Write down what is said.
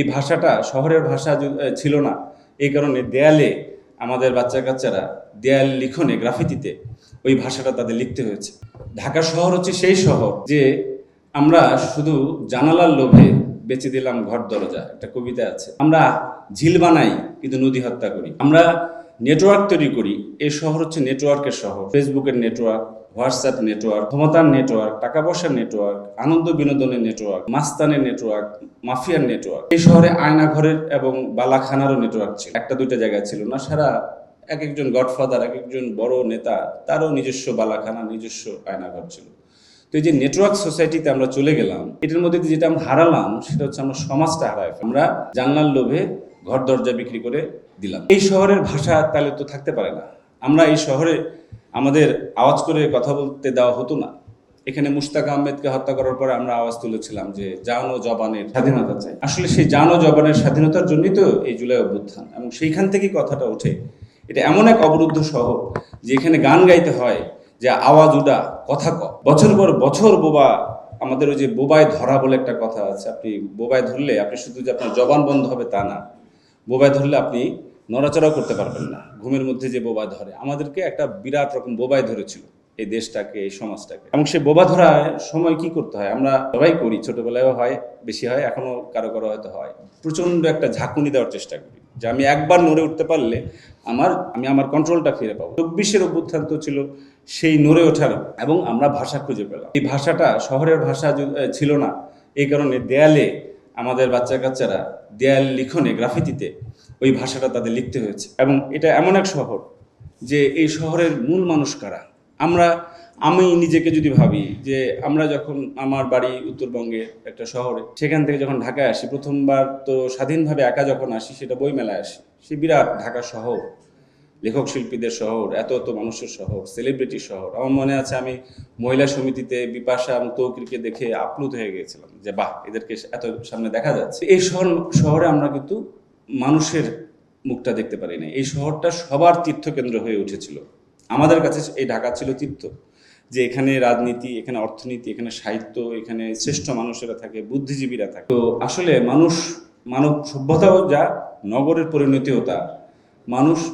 এই ভাষাটা শহরের ভাষা ছিল না। এই কারণে দেয়ালে আমাদের বাচ্চা কাচ্চারা দেয়াল লিখনে, গ্রাফিতিতে ওই ভাষাটা তাদের লিখতে হয়েছে। ঢাকা শহর হচ্ছে সেই শহর যে আমরা শুধু জানালার লোভে বেঁচে দিলাম ঘর দরজা, একটা কবিতা আছে। আমরা ঝিল বানাই, কিন্তু নদী হত্যা করি। আমরা নেটওয়ার্ক তৈরি করি। এই শহর হচ্ছে নেটওয়ার্কের শহর। ফেসবুকের নেটওয়ার্ক, হোয়াটসঅ্যাপ নেটওয়ার্ক ক্ষমতার নেটওয়ার্ক, টাকা পয়সার নেটওয়ার্ক, আনন্দ বিনোদনের নেটওয়ার্ক, মাস্তানের নেটওয়ার্ক, মাফিয়ার নেটওয়ার্ক। এই শহরে আয়নাঘরের এবং বালাখানারও নেটওয়ার্ক ছিল। একটা দুইটা জায়গা ছিল না সারা। এক একজন গডফাদার, এক একজন বড় নেতা, তারও নিজস্ব বালাখানা, নিজস্ব আয়নাঘর ছিল। তো এই যে নেটওয়ার্ক সোসাইটিতে আমরা চলে গেলাম, এটার মধ্যে যেটা আমরা হারালাম, সেটা হচ্ছে আমরা সমাজটা হারাই আমরা জানলার লোভে ঘর দরজা বিক্রি করে দিলাম। এই শহরের ভাষা তাহলে তো থাকতে পারে না। আমরা এই শহরে আমাদের আওয়াজ করে কথা বলতে দেওয়া হতো না। এখানে মুশতাক আহমেদকে হত্যা করার পরে আমরা আওয়াজ তুলেছিলাম যে জান ও জবানের স্বাধীনতা চাই। আসলে সেই জান ও জবানের স্বাধীনতার জন্যই তো এই জুলাই অভ্যুত্থান এবং সেইখান থেকেই কথাটা ওঠে। এটা এমন এক অবরুদ্ধ শহর যে এখানে গান গাইতে হয়, যে আওয়াজ উডা, কথা ক। বছর পর বছর বোবা, আমাদের ওই যে বোবায় ধরা বলে একটা কথা আছে। আপনি বোবায় ধরলে, আপনি শুধু যে আপনার জবান বন্ধ হবে তা না। বোবায় ধরলে আপনি নড়াচড়াও করতে পারবেন না। ঘুমের মধ্যে যে বোবা ধরে, আমাদেরকে একটা বিরাট রকম বোবায় ধরেছিল এই দেশটাকে, এই সমাজটাকে। এবং সে বোবা ধরার সময় কি করতে হয়? আমরা সবাই করি, ছোটবেলায়ও হয়, বেশি হয় এখনও কারও কারও হয়তো হয়। প্রচণ্ড একটা ঝাঁকুনি দেওয়ার চেষ্টা করি, যে আমি একবার নড়ে উঠতে পারলে আমার, আমি আমার কন্ট্রোলটা ফিরে পাবো। চব্বিশের অভ্যুত্থান তো ছিল সেই নড়ে ওঠার, এবং আমরা ভাষা খুঁজে পেলাম। এই ভাষাটা শহরের ভাষা ছিল না। এই কারণে দেয়ালে আমাদের বাচ্চা কাচ্চারা দেয়াল লিখনে, গ্রাফিতিতে ওই ভাষাটা তাদের লিখতে হয়েছে। এবং এটা এমন এক শহর যে এই শহরের মূল মানুষ কারা? আমরা, আমি নিজেকে যদি ভাবি যে আমরা যখন আমার বাড়ি উত্তরবঙ্গে একটা শহরে, সেখান থেকে যখন ঢাকায় আসি, প্রথমবার তো স্বাধীনভাবে একা যখন আসি, সেটা বইমেলায় আসি। সে বিরাট ঢাকা শহর। লেখক শিল্পীদের শহর, এত এত মানুষের শহর সেলিব্রিটি শহর। আমার মনে আছে আমি মহিলা সমিতিতে বিপাশা এবং তৌকিরকে দেখে আপ্লুত হয়ে গিয়েছিলাম যে, বাহ, এদেরকে এত সামনে দেখা যাচ্ছে। এই শহর, শহরে আমরা কিন্তু মানুষের মুখটা দেখতে পারি না এই শহরটা সবার তীর্থকেন্দ্র হয়ে উঠেছিল। আমাদের কাছে এই ঢাকা ছিল তীর্থ, যে এখানে রাজনীতি, এখানে অর্থনীতি, এখানে সাহিত্য, এখানে শ্রেষ্ঠ মানুষেরা থাকে, বুদ্ধিজীবীরা থাকে। তো আসলে মানুষ, মানব সভ্যতাও যা, নগরের পরিণতিও তা। মানুষ